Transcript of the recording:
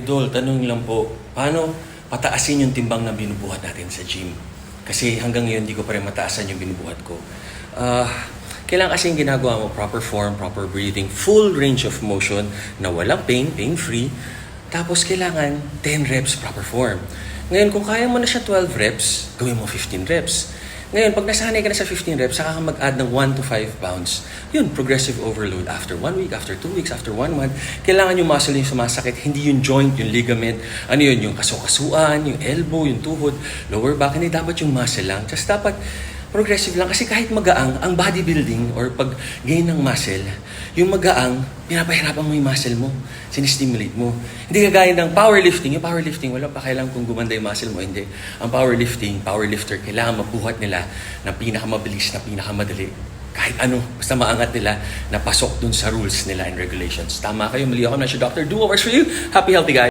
Idol, tanong lang po, paano pataasin yung timbang na binubuhat natin sa gym? Kasi hanggang ngayon, di ko pa rin mataasan yung binubuhat ko. Ah, kailangan kasi ginagawa mo, proper form, proper breathing, full range of motion na walang pain, pain-free. Tapos kailangan 10 reps, proper form. Ngayon, kung kaya mo na siya 12 reps, gawin mo 15 reps. Ngayon, pag nasanay ka na sa 15 reps, saka ka mag-add ng 1 to 5 pounds. Yun, progressive overload. After 1 week, after 2 weeks, after 1 month, kailangan yung muscle yung sumasakit, hindi yung joint, yung ligament. Ano yun, yung kasukasuan, yung elbow, yung tuhod, lower back, hindi dapat yung muscle lang. Just dapat progressive lang. Kasi kahit magaang, ang bodybuilding or pag gain ng muscle, yung magaang, pinapahirapan mo yung muscle mo. Sinistimulate mo. Hindi kagaya ng powerlifting. Yung powerlifting, wala pa kailang kung gumanda yung muscle mo. Hindi. Ang powerlifting, powerlifter, kailangan mabuhat nila na pinakamabilis, na pinakamadali. Kahit ano, basta maangat nila na pasok dun sa rules nila and regulations. Tama kayo, mali ako na siya, Doctor. Do works for you. Happy, healthy guys.